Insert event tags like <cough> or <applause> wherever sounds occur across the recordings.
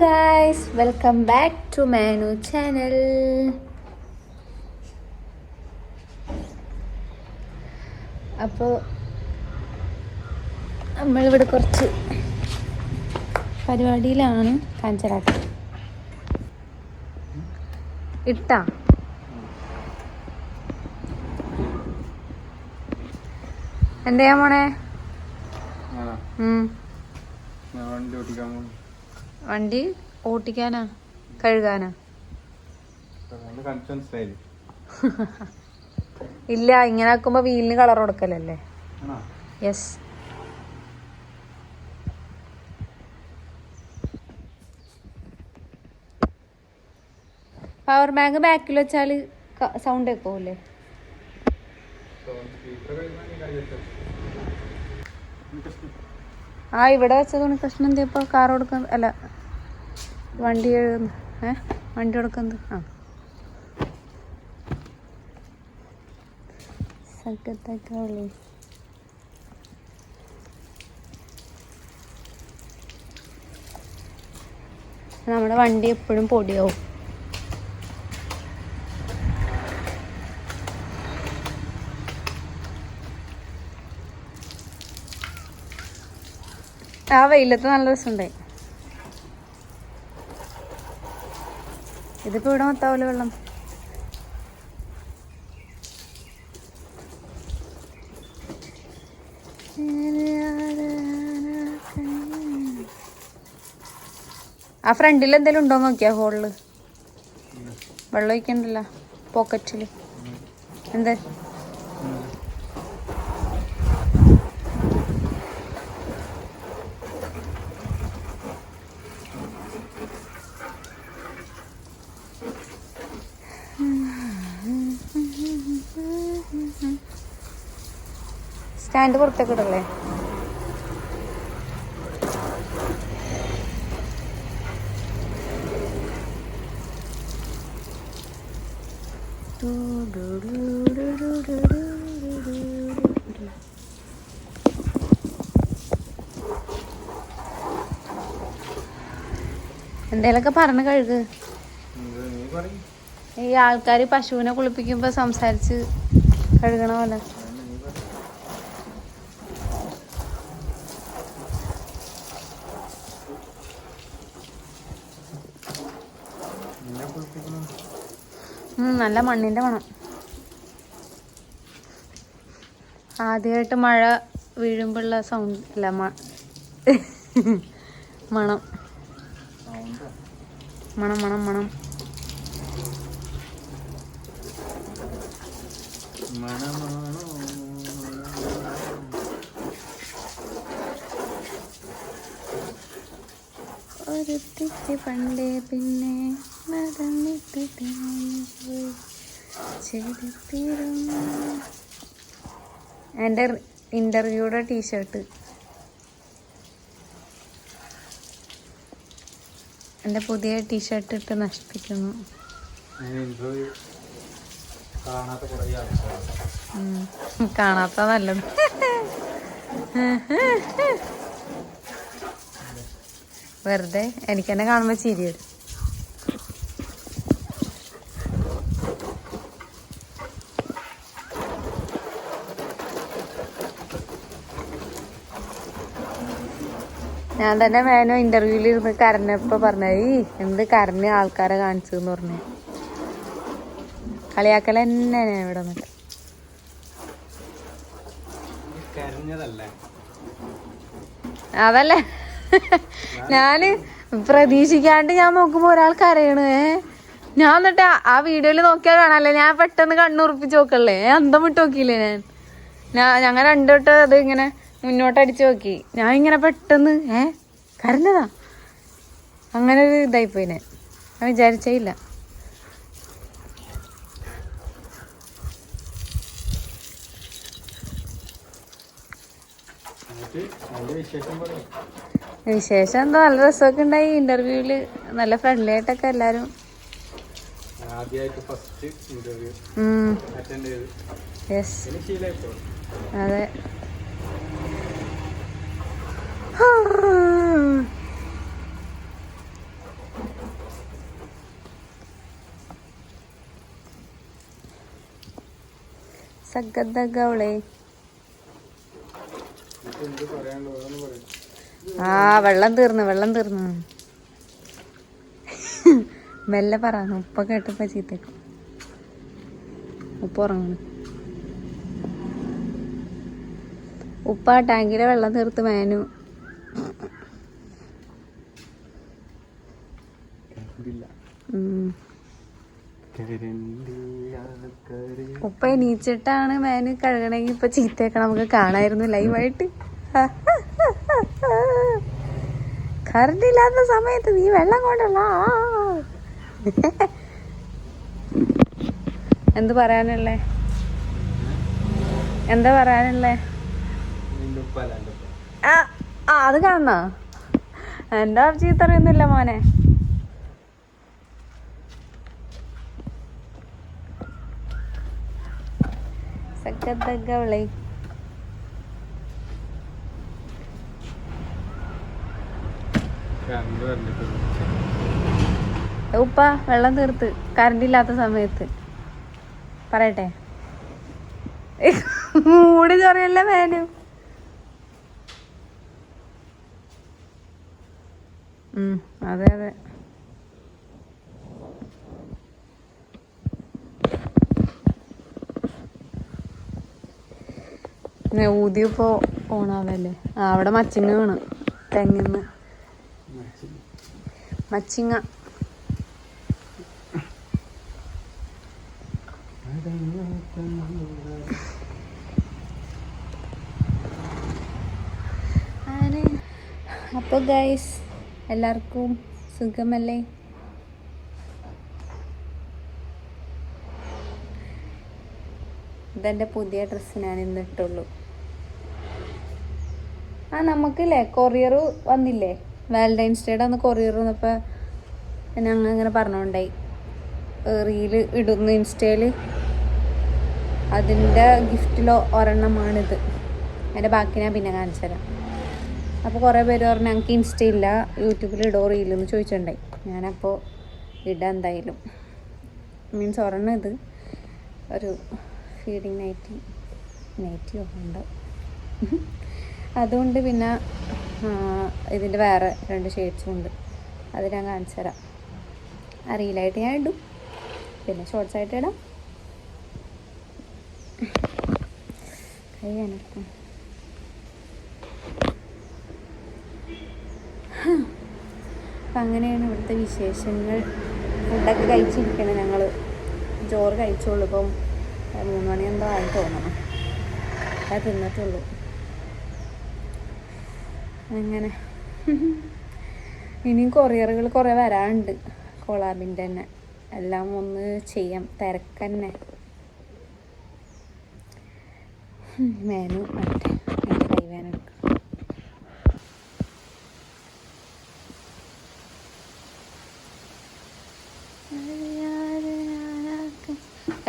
Guys welcome back to Manu channel അപ്പോൾ നമ്മളിവിടെ കുറച്ച് പരിപാടിയിലാണ് കാഞ്ചരാട്ട് ഇട്ടാ. എന്തെയാ മോണേ ഡ്യൂട്ടിക്കാൻ ഉം. വണ്ടി ഓട്ടിക്കാനാ കഴുകാനാ? <laughs> ഇല്ല ഇങ്ങനെ ആക്കുമ്പോ വീലിന് കളർ കൊടുക്കലല്ലേ? യെസ് പവർ ബാങ്ക് ബാക്കിൽ വെച്ചാൽ സൗണ്ട് കേൾക്കൂലേ സൗണ്ട് സ്പീക്കർ കഴിഞ്ഞാൽ ഈ കാര്യം വെച്ചോ. ആ ഇവിടെ വെച്ചത് കൃഷ്ണൻ എന്താ ഇപ്പൊ കാർ കൊടുക്കാൻ അല്ല വണ്ടി ഏ? വണ്ടി കൊടുക്കുന്നത് ആ. സക്കത്തൊക്കെ നമ്മുടെ വണ്ടി എപ്പോഴും പൊടിയാവും. ആ വെയിലത്ത് നല്ല രസമുണ്ടായി. ഇതിപ്പോ ഇവിടെ മൊത്താവൂല വെള്ളം. ആ ഫ്രണ്ടിൽ എന്തെങ്കിലും ഉണ്ടോ നോക്കിയാ ഹോളിൽ? വെള്ളം ഒഴിക്കണ്ടല്ലോ പോക്കറ്റിൽ എന്ത്? സ്റ്റാൻഡ് പുറത്തേക്ക് ഇടല്ലേ? എന്തേലൊക്കെ പറഞ്ഞു കഴുക്. ഈ ആൾക്കാർ പശുവിനെ കുളിപ്പിക്കുമ്പോ സംസാരിച്ച് കഴുകണ പോലെ അതന്നെ നീ പറയ്. നിന്നെ കുളിപ്പിക്കണം. ഉം, നല്ല മണ്ണിന്റെ മണം. ആദ്യമായിട്ട് മഴ വീഴുമ്പോഴുള്ള സൗണ്ട് അല്ല <laughs> മണം. മണം മണം മണം. ഒരു പണ്ടേ പിന്നെ നടന്നിട്ട് ഇന്റർവ്യൂടെ എന്റെ ടീഷർട്ട് എന്റെ പുതിയ ടീഷർട്ട് ഇട്ട് നശിപ്പിക്കുന്നു. കാണാത്ത നല്ലത്. വെറുതെ എനിക്ക് തന്നെ കാണുമ്പോ ചിരി വരും. ഞാൻ തന്നെ മേനോ ഇന്റർവ്യൂവിൽ ഇരുന്ന് കരഞ്ഞപ്പോ പറഞ്ഞു ഈ എന്ത് കരഞ്ഞ് ആൾക്കാരെ കാണിച്ചു എന്ന് പറഞ്ഞു. കളിയാക്കൽ തന്നെ ഞാൻ ഇവിടെ വന്നിട്ട്. അതല്ലേ? ഞാൻ പ്രതീക്ഷിക്കാണ്ട് ഞാൻ നോക്കുമ്പോ ഒരാൾ കരയണ്. ഞാൻ എന്നിട്ട് ആ- വീഡിയോയിൽ നോക്കിയാൽ കാണാല്ലേ? ഞാൻ പെട്ടെന്ന് കണ്ണുറപ്പിച്ച് നോക്കല്ലേ? ഞാൻ അന്തം വിട്ട് നോക്കിയില്ലേ ഞാൻ? ഞാൻ ഞങ്ങൾ രണ്ടോട്ട് അത് ഇങ്ങനെ മുന്നോട്ട് അടിച്ചു നോക്കി. ഞാൻ ഇങ്ങനെ പെട്ടെന്ന് ഏ കരഞ്ഞതാ. അങ്ങനെ ഒരു ഇതായിപ്പോയി ഞാൻ. ഞാൻ വിചാരിച്ചേ ഇല്ല. എന്നിട്ട് അതിന്റെ വിശേഷം എന്തോ നല്ല രസമൊക്കെ ഉണ്ടായി. ഇന്റർവ്യൂവിൽ നല്ല ഫ്രണ്ട്ലി ആയിട്ടൊക്കെ എല്ലാരും. ആദ്യമായിട്ട് സഗദ്ദക ആ വെള്ളം തീർന്നു വെള്ളം തീർന്നു. മെല്ലെ പറ ഉപ്പ കേട്ടപ്പ ചീത്തേക്കും. ഉപ്പ ഉറങ്ങണം. ഉപ്പ ടാങ്കിലെ വെള്ളം തീർത്ത് മേനു ഉപ്പ എണീച്ചിട്ടാണ് മേന് കഴുകണമെങ്കിൽ ഇപ്പൊ ചീത്തയൊക്കെ നമുക്ക് കാണായിരുന്നു ലൈവായിട്ട് കറണ്ട് <laughs> ഇല്ലാത്ത സമയത്ത് നീ വെള്ളം കൊണ്ടുള്ള <laughs> എന്ത് പറയാനല്ലേ എന്താ പറയാനല്ലേ എന്റെ ആ അത് കാണണോ എന്റെ ചീത്തറിയൊന്നുമില്ല മോനെ? വരണ്ടിട്ടുള്ളൂ ഉപ്പ വെള്ളം തീർത്ത്. കറണ്ട് ഇല്ലാത്ത സമയത്ത്. പറയട്ടെ. മൂടി ചൊറിയല്ലേ വേനു ഉം, അതെ അതെ. പിന്നെ ഊതിയപ്പോ ഓണാവല്ലേ? അവിടെ മച്ചിങ്ങ വീണ് തെങ്ങിന്ന്. മച്ചിങ്ങ. അപ്പൊ അപ്പോൾ ഗൈസ് എല്ലാവർക്കും സുഖമല്ലേ? ഇതെന്റെ പുതിയ ഡ്രസ്സ് ഞാൻ ഇന്ന് ഇട്ടുള്ളൂ. ആ നമുക്കില്ലേ കൊറിയർ വന്നില്ലേ? വാലന്റൈൻസ് ഡേയുടെ അന്ന് കൊറിയർ വന്നപ്പോൾ ഞങ്ങൾ ഇങ്ങനെ പറഞ്ഞോണ്ടായി. റീൽ ഇടുന്നു ഇൻസ്റ്റയിൽ അതിന്റെ ഗിഫ്റ്റിലോ ഒരെണ്ണമാണിത്. അതിന്റെ ബാക്കി ഞാൻ പിന്നെ കാണിച്ചു തരാം. അപ്പോൾ കുറേ പേര് പറഞ്ഞു ഞങ്ങൾക്ക് ഇൻസ്റ്റ ഇല്ല. യൂട്യൂബിൽ ഇടോ റീലെന്ന് ചോദിച്ചിട്ടുണ്ടായി ഞാനപ്പോൾ ഇടാം എന്തായാലും. മീൻസ് ഒരെണ്ണം ഇത്. ഒരു ഫീഡിങ് നൈറ്റി നൈറ്റി ഒക്കെ ഉണ്ട് അതുകൊണ്ട് പിന്നെ ഇതിന്റെ വേറെ രണ്ട് ഷെയ്ഡ്സും ഉണ്ട്. അത് ഞാൻ കാണിച്ചു തരാം. ആ റീലായിട്ട് ഞാൻ ഇടും. പിന്നെ ഷോർട്സ് ആയിട്ട് ഇടാം. കൈ അനക്കും. അപ്പം അങ്ങനെയാണ് ഇവിടുത്തെ വിശേഷങ്ങൾ. ഫുഡൊക്കെ കഴിച്ചിരിക്കണം ഞങ്ങൾ ചോറ് കഴിച്ചോളൂ ഇപ്പം. മൂന്ന് മണി എന്തോ ആയി തോന്നണം. അത് തിന്നിട്ടുള്ളൂ. അങ്ങനെ. ഇനിയും കൊറിയറുകൾ കുറേ വരാനുണ്ട് കൊളാബിന്റെ തന്നെ. എല്ലാം ഒന്ന് ചെയ്യാം. തിരക്കന്നെ മേനു മറ്റേ എന്റെ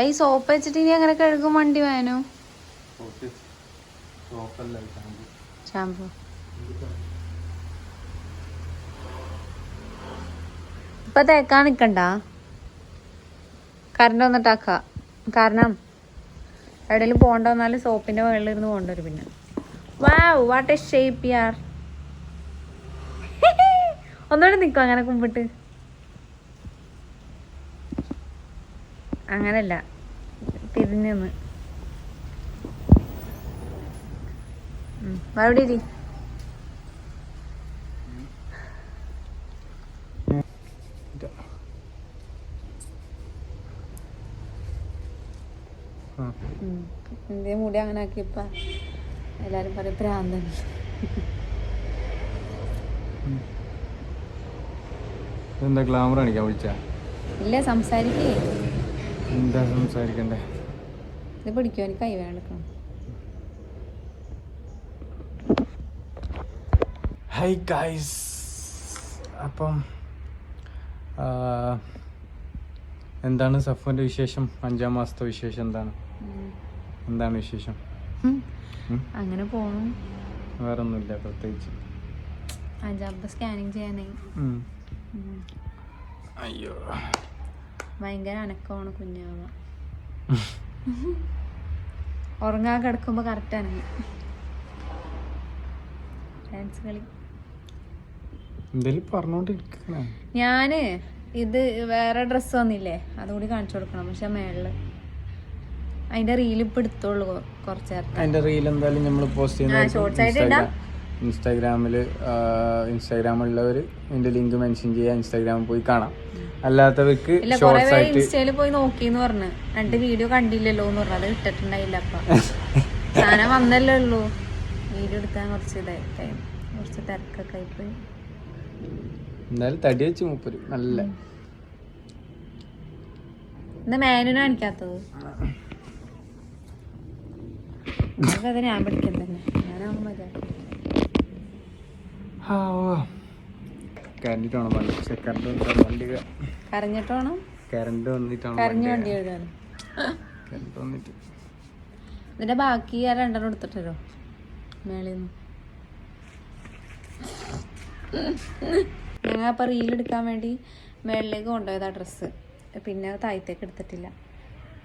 ഈ സോപ്പ് വെച്ചിട്ട് ഇനി അങ്ങനെ കഴുകും വണ്ടി വേനു ഷാംപൂ ഷാമ്പു ഇപ്പൊ തേക്കാൻ നിക്കണ്ട? കറണ്ട് വന്നിട്ടാക്ക. കാരണം എവിടെയെങ്കിലും പോകണ്ട വന്നാൽ സോപ്പിന്റെ മുകളിൽ ഇരുന്ന് പോകേണ്ടി പിന്നെ. വാവ് വാട്ട് എ ഷേപ്പ് യാർ ഒന്നുകൂടെ നിൽക്കും അങ്ങനെ കുമ്പിട്ട്. അങ്ങനല്ല. തിരിഞ്ഞു നിന്ന് ഉം. അവിടെ ഇരി ആ എന്തേ മുടി അങ്ങനെ ആക്കിയപ്പ എല്ലാരും പറയും ഭ്രാന്തൻ എന്താ ഗ്ലാമർ കാണിക്കാൻ വിളിച്ച? ഇല്ല സംസാരിക്കേ. എന്താ സംസാരിക്കണ്ടേ? ഇത് പിടിക്കോ എനിക്ക് കൈ വേണം ഹൈ ഗൈസ് അപ്പം എന്താണ് സഫുവിന്റെ വിശേഷം? അഞ്ചാം മാസത്തെ വിശേഷം എന്താണ്? എന്താണ് വിശേഷം? അങ്ങനെ പോണു. വേറെ ഒന്നുമില്ല പ്രത്യേകിച്ച് സ്കാനിങ് ചെയ്യാനായി. അയ്യോ. ഭയങ്കര അനക്കമാണ് കുഞ്ഞാവ. ഉറങ്ങാൻ കിടക്കുമ്പോൾ അനങ്ങി ഡാൻസ് കളി. ഞാൻ ഇത് വേറെ ഡ്രസ്സ് വന്നില്ലേ അതുകൂടി കാണിച്ചു കൊടുക്കണം പക്ഷെ മേളിൽ. അതിന്റെ റീൽ ഇപ്പൊ എടുത്തോളൂ കുറച്ച് അതിന്റെ റീൽ എന്തായാലും നമ്മൾ പോസ്റ്റ്. ചെയ്യുന്ന ഇൻസ്റ്റാഗ്രാമിൽ ഇൻസ്റ്റാഗ്രാമുള്ളവർ ഇതിന്റെ ലിങ്ക് മെൻഷൻ ചെയ്യാൻ ഇൻസ്റ്റാഗ്രാമിൽ പോയി കാണാം. അല്ലാത്തവർക്ക് ഷോർട്സ് ആയിട്ട് ഇൻസ്റ്റയിൽ പോയി നോക്കിന്ന് പറഞ്ഞു. രണ്ട് വീഡിയോ കണ്ടില്ലല്ലോ എന്ന് പറഞ്ഞു. അത് ഇട്ടിട്ടുണ്ടായില്ല അപ്പൊ. സാധനം വന്നല്ലേ ഉള്ളൂ. വീഡിയോ എടുക്കാൻ കുറച്ച് ഇതായി. ടൈം കുറച്ച് തിരക്കൊക്കെ ആയിപ്പോയി. എന്തായാലും തടി വെച്ച് മൂപ്പര്. നല്ല. എന്താ മേനുനെ കാണിക്കാത്തത്. ഞാൻ പഠിക്കാൻ തന്നെ ഞാനാവുമ്പോ മതി. കറണ്ടിട്ട് വേണം വണ്ടി? പക്ഷെ കറണ്ട് വണ്ടി കരഞ്ഞിട്ട് വേണം കറണ്ട് വന്നിട്ടാണ് കരഞ്ഞു വണ്ടി എഴുതാൻ കറണ്ട് വന്നിട്ട്. ഇതിന്റെ ബാക്കി ആ രണ്ടെണ്ണം എടുത്തിട്ടോ മേളിന്ന്. ഞങ്ങൾ അപ്പൊ റീൽ എടുക്കാൻ വേണ്ടി മേളിലേക്ക് കൊണ്ടുപോയത് ആ ഡ്രസ്സ് പിന്നെ അത് താഴത്തേക്ക് എടുത്തിട്ടില്ല.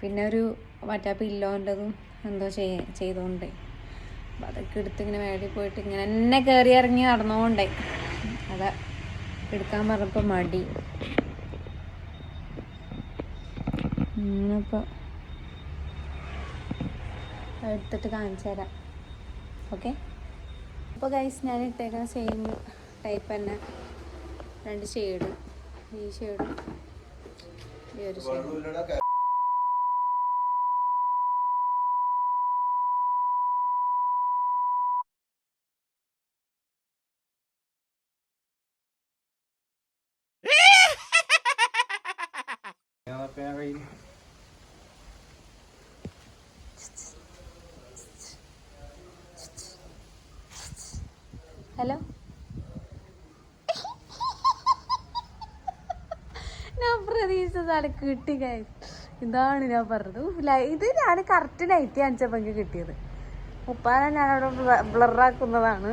പിന്നെ ഒരു മറ്റേ പില്ലോന്റെതും എന്തോ ചെയ്യ ചെയ്തോണ്ടേ. അപ്പം അതൊക്കെ എടുത്ത് ഇങ്ങനെ വേടി പോയിട്ട് ഇങ്ങനെ എന്നെ കയറി ഇറങ്ങി നടന്നുകൊണ്ടേ അതാ എടുക്കാൻ പറഞ്ഞപ്പോൾ മടി. ഇന്നിപ്പോൾ എടുത്തിട്ട് കാണിച്ചു തരാം. ഓക്കെ? അപ്പോൾ ഗൈസ് ഞാൻ ഇട്ടേക്കുന്ന സെയിം ടൈപ്പ് തന്നെ. രണ്ട് ഷെയ്ഡും ഈ ഷെയ്ഡും ഈ ഒരു ഷെയ്ഡ് ഹലോ? ഞാൻ പ്രതീക്ഷിച്ചതാണ് കിട്ടി ഗൈസ് ഇതാണ് ഞാൻ പറഞ്ഞത്. ഇത് ഞാൻ കറക്റ്റ് നൈറ്റ് കാണിച്ചപ്പോൾ എനിക്ക് കിട്ടിയത്. ഉപ്പാനെ ഞാനവിടെ ബ്ലറാക്കുന്നതാണ്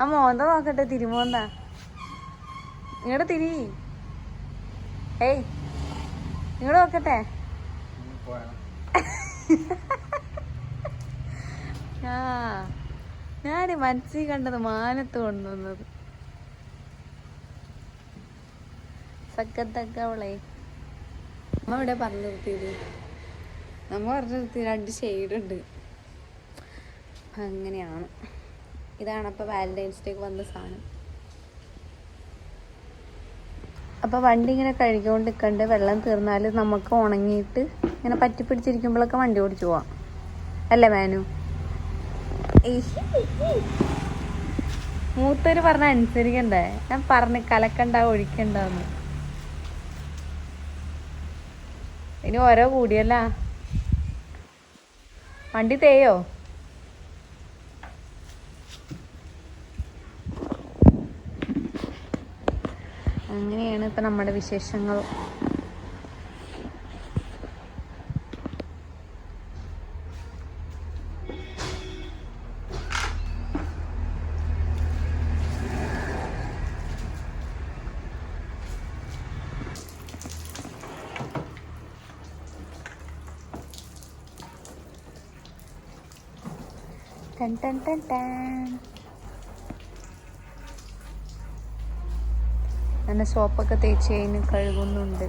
ആ മോന്ത നോക്കട്ടെ തിരുമോന്ത. ഇങ്ങോട്ട് തിരി. ഏയ് ഇങ്ങോട്ട് നോക്കട്ടെ. <laughs> ആ. ഞാൻ മനസ്സിൽ കണ്ടത് മാനത്ത് കൊണ്ടുവന്നത്. സക്കത്തക്കവളെ നമ്മ ഇവിടെ പറഞ്ഞു നിർത്തിയത് നമ്മ പറഞ്ഞു നിർത്തി രണ്ട് ഷെയ്ഡുണ്ട്. അങ്ങനെയാണ്. ഇതാണ് അപ്പോൾ വാലന്റൈൻസ് ഡേക്ക് വന്ന സാധനം. അപ്പോൾ വണ്ടി ഇങ്ങനെ കഴുകിക്കൊണ്ട് നിൽക്കണ്ട് വെള്ളം തീർന്നാൽ നമുക്ക് ഉണങ്ങിയിട്ട് ഇങ്ങനെ പറ്റി പിടിച്ചിരിക്കുമ്പോഴൊക്കെ വണ്ടി ഓടിച്ചു പോവാം. അല്ലേ മാനു? മൂത്തര് പറഞ്ഞ അനുസരിക്കണ്ടേ? ഞാൻ പറഞ്ഞ് കലക്കണ്ട ഒഴിക്കണ്ടെന്ന്. ഇനി ഓരോ കൂടിയല്ല. വണ്ടി തേയോ? അങ്ങനെയാണ് ഇപ്പൊ നമ്മുടെ വിശേഷങ്ങൾ. ടൻ ടൻ ടൻ അങ്ങനെ സോപ്പൊക്കെ തേച്ച് കഴിഞ്ഞ് കഴുകുന്നുണ്ട്.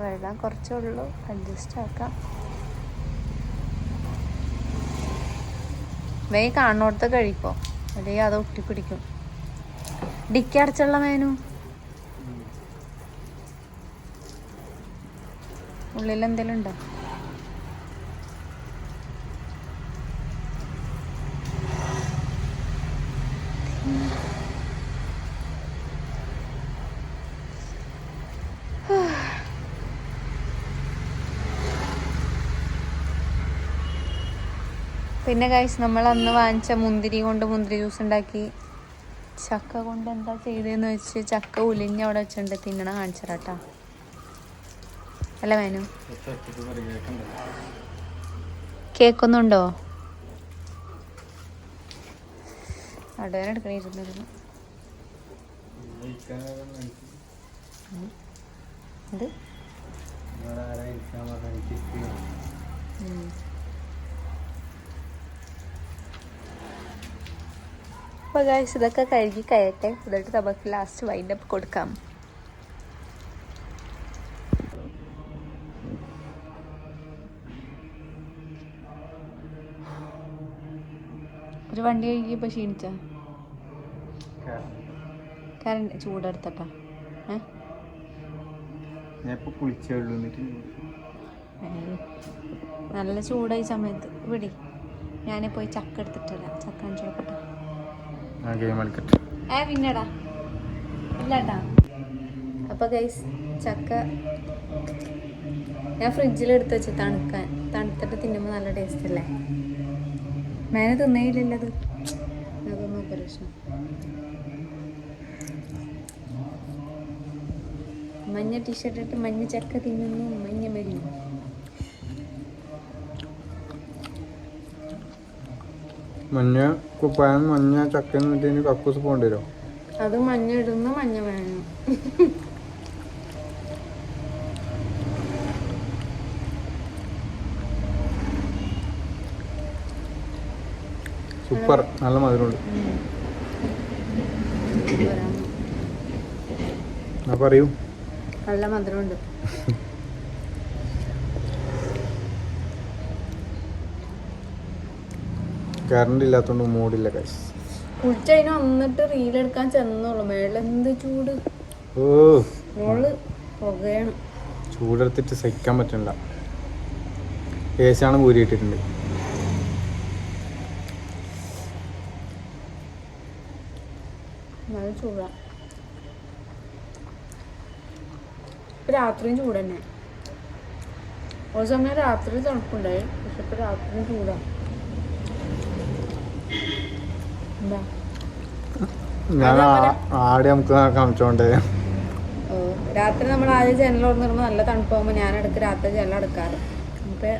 വെള്ളം കുറച്ചേ ഉള്ളൂ. അഡ്ജസ്റ്റ് ആക്കാം. വേ കാണുന്നിടത്ത് കഴിക്കോ? അല്ലെങ്കിൽ അത് ഒട്ടിപ്പിടിക്കും ഡിക്കി അടച്ചുള്ള മേനു? ഉള്ളിൽ എന്തെങ്കിലും ഉണ്ടോ? പിന്നെ കഴിച്ച് നമ്മൾ അന്ന് വാങ്ങിച്ച മുന്തിരി കൊണ്ട് മുന്തിരി ജ്യൂസ് ഉണ്ടാക്കി. ചക്ക കൊണ്ട് എന്താ ചെയ്തതെന്ന് വെച്ച് ചക്ക ഉലിഞ്ഞ് അവിടെ വെച്ചിട്ടുണ്ട്. തിന്നണ കാണിച്ചറാട്ടാ അല്ല വേനു കേക്കൊന്നും ഉണ്ടോ അവിടെ എടുക്കണിരുന്നിരുന്നു ഇത് അപ്പോൾ ഗൈസ് ഇതൊക്കെ കഴുകി കഴിയട്ടെ. എന്നിട്ട് നമുക്ക് ലാസ്റ്റ് വൈൻഡപ്പ് കൊടുക്കാം. ഒരു വണ്ടി കഴുകിയപ്പോൾ ക്ഷീണിച്ച? കറണ്ട് ചൂടെടുത്തട്ടാ. ഏ? ഞാൻ ഇപ്പൊ കുളിച്ചേ എന്നിട്ട് നല്ല ചൂടായി സമയത്ത് വിടി ഞാൻ പോയി ചക്ക എടുത്തിട്ടില്ല ചക്ക അഞ്ചോക്കട്ടെ ആ ഗെയിം കളിക്കട്ടെ ഏ പിന്നെടാ. ഇല്ലാട്ടാ. അപ്പൊ ഗൈസ് ചക്ക ഞാൻ ഫ്രിഡ്ജിൽ എടുത്ത് വെച്ച് തണുക്കാൻ തണുത്തിട്ട് തിന്നുമ്പോൾ നല്ല ടേസ്റ്റ് അല്ലേ? മേനെ തിന്നയില്ലത് അതൊന്നും പ്രശ്നം മഞ്ഞ ടീഷർട്ട് ഇട്ട് മഞ്ഞ ചക്ക തിന്നുന്നു മഞ്ഞ മരുന്നു മഞ്ഞ കുപ്പായം മഞ്ഞ ചക്ക എന്നിട്ട് കക്കൂസ് പോകേണ്ടി വരും. അത് മഞ്ഞ ഇടുന്ന മഞ്ഞ വേണം. സൂപ്പർ. നല്ല മധുരമുണ്ട്. പറയൂ. നല്ല മധുരമുണ്ട്. <laughs> കറണ്ട് ഇല്ലാത്തോണ്ട് മൂടില്ല കൈസ് കുളിച്ചതിന് വന്നിട്ട് റീൽ എടുക്കാൻ ചെന്നോളൂ. മേളിൽ എന്ത് ചൂട്? ഓ മോൾ പുകയാണ്. ചൂടെടുത്തിട്ട് സഹിക്കാൻ പറ്റണില്ല. ഏശാണ് പൂരിയിട്ടിട്ടുണ്ട് നല്ല ചൂടാ. ഇപ്പൊ രാത്രിയും ചൂട് തന്നെ. ഒരു സമയം രാത്രി തണുപ്പുണ്ടായി പക്ഷെ ഇപ്പൊ രാത്രിയും ചൂടാ എന്താ ഞാൻ ആടെ നമുക്ക് കാണിച്ചോണ്ടേ. രാത്രി നമ്മൾ ആദ്യം ജനൽ തുറന്നിടുമ്പോൾ നല്ല തണുപ്പാകുമ്പോൾ ഞാൻ ഇടയ്ക്ക് രാത്രി ജനൽ എടുക്കാറ് എന്നിട്ട്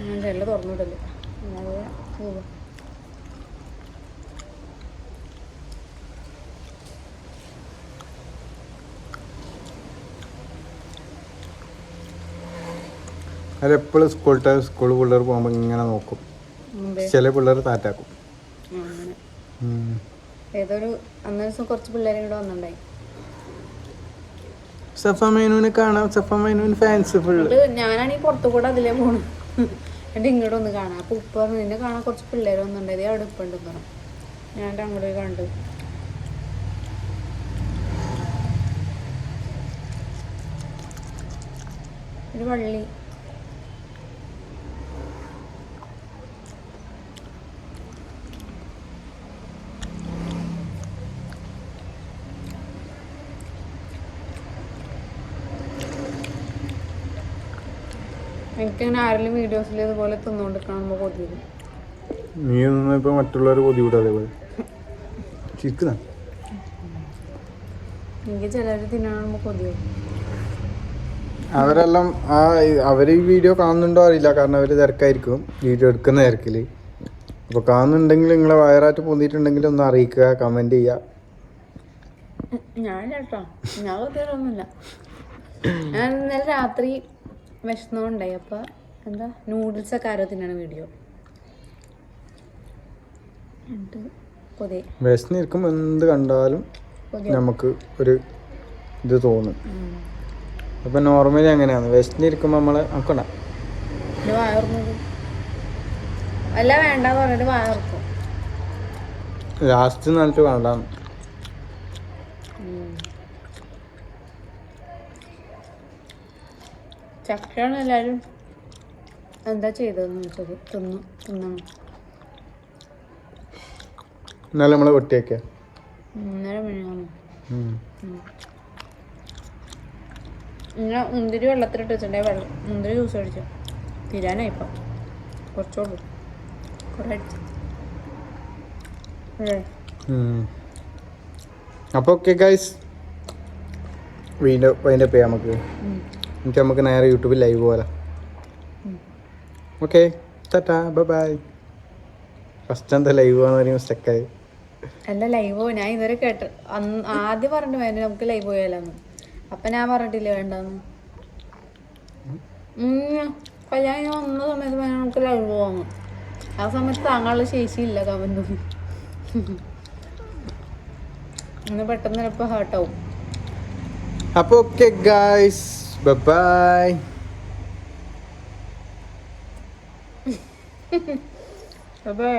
ഞാൻ ജനൽ തുറന്നിടില്ല അതിലെപ്പോഴും സ്കൂൾ ടൈം സ്കൂൾ പിള്ളേർ പോകുമ്പോൾ ഇങ്ങനെ നോക്കും. ചില പിള്ളേർ താറ്റാക്കും. ഏതൊരു അന്ന ദിവസം കുറച്ച് പിള്ളേരും കൂടെ വന്നിട്ടുണ്ടായി. സഫ മൈനുവിനെ കാണാം. സഫ മൈനുവിന് ഫാൻസ് ഫുള്ള് ഞാനാണീ പുറത്തു കൂടെ അതിലേ പോണു. എന്നിട്ട് ഇങ്ങോട്ട് ഒന്ന് കാണാം. അപ്പൊ ഉപ്പ പറഞ്ഞു നിന്നെ കാണാൻ കുറച്ച് പിള്ളേർ വന്നിട്ടുണ്ടായി അവിടെ ഉപ്പ ഉണ്ട് പറഞ്ഞു. ഞാൻ അങ്ങോട്ട് പോയി കണ്ടു. ഒരു വള്ളി. എനിക്കങ്ങനെ ആരെങ്കിലും വീഡിയോസിൽ ഇതുപോലെ തിന്നുകൊണ്ട് കാണുമ്പോൾ കൊതിയില്ല നീ ഒന്നും ഇപ്പൊ മറ്റുള്ളവർ ബുദ്ധിമുട്ട് അതേപോലെ ചിരിക്കുന്ന എനിക്ക് ചിലർ തിന്നാണുമ്പോൾ കൊതിയാവും. അവരെല്ലാം ആ അവർ ഈ വീഡിയോ കാണുന്നുണ്ടോ അറിയില്ല. കാരണം അവർ തിരക്കായിരിക്കും. വീഡിയോ എടുക്കുന്ന തിരക്കിൽ അപ്പോൾ കാണുന്നുണ്ടെങ്കിൽ നിങ്ങളെ വയറാറ്റ് പൊന്തിയിട്ടുണ്ടെങ്കിൽ ഒന്ന് അറിയിക്കുക കമന്റ് ചെയ്യുക. ഞാൻ കേട്ടോ ഞാൻ ഒന്നുമില്ല ഞാൻ ഇന്നലെ രാത്രി വിഷമമുണ്ടായി അപ്പൊ എന്താ? നൂഡിൽസ് ഒക്കെ ആരോ തിന്നാണ് വീഡിയോ. വിശന്നിരിക്കുമ്പോൾ എന്ത് കണ്ടാലും നമുക്ക് ഒരു ഇത് തോന്നും. അപ്പം നോർമലി അങ്ങനെയാണ്. വിശന്നിരിക്കുമ്പോൾ നമ്മളെ നോക്കണ്ട വായർന്നത് അല്ല വേണ്ടെന്ന് പറഞ്ഞിട്ട് ലാസ്റ്റ് നല്ലിട്ട് വേണ്ട ചക്കയാണ് എല്ലാരും എന്താ ചെയ്തതെന്ന് വെച്ചത്? തിന്നു തിന്നണം. എന്നാലും നമ്മളെ വെട്ടിയൊക്കെ? ഇന്നലെ മിനിഞ്ഞാന്ന്. ഇങ്ങനെ മുന്തിരി വെള്ളത്തിലിട്ട് വെച്ചിട്ടുണ്ടെങ്കിൽ വെള്ളം മുന്തിരി ജ്യൂസ് അടിച്ചു. തീരാനായി ഇപ്പം. കുറച്ചുള്ളൂ കുറേ അടിച്ചു. അപ്പോൾ ഓക്കെ ഗൈസ് വീണ്ടും അതിന്റെ പേ നമുക്ക്. എന്നിട്ട് നമുക്ക് നേരെ യൂട്യൂബിൽ ലൈവ് പോലെ okay tata bye bye first എന്താ ലൈവ് എന്ന് പറയുമ്പോൾ സ്റ്റക്കായി അല്ല ലൈവോ ഞാൻ ഇതുവരെ കേട്ട ആദ്യം പറഞ്ഞു വേണ്ടി നമുക്ക് ലൈവ് പോയാലും? അപ്പൊ ഞാൻ പറഞ്ഞിട്ടില്ല വേണ്ടെന്ന്? കല്യാണം ഞാൻ വന്ന സമയത്ത് വേണം നമുക്ക് ലൈവ് പോകാം ആ സമയത്ത് താങ്ങാനുള്ള ശേഷിയില്ല കമന്റ്. ഇന്ന് പെട്ടെന്ന് ചിലപ്പോ ഹേർട്ടാവും അപ്പൊ ഓക്കെ ഗായ്സ് ബൈ അപ്പൊ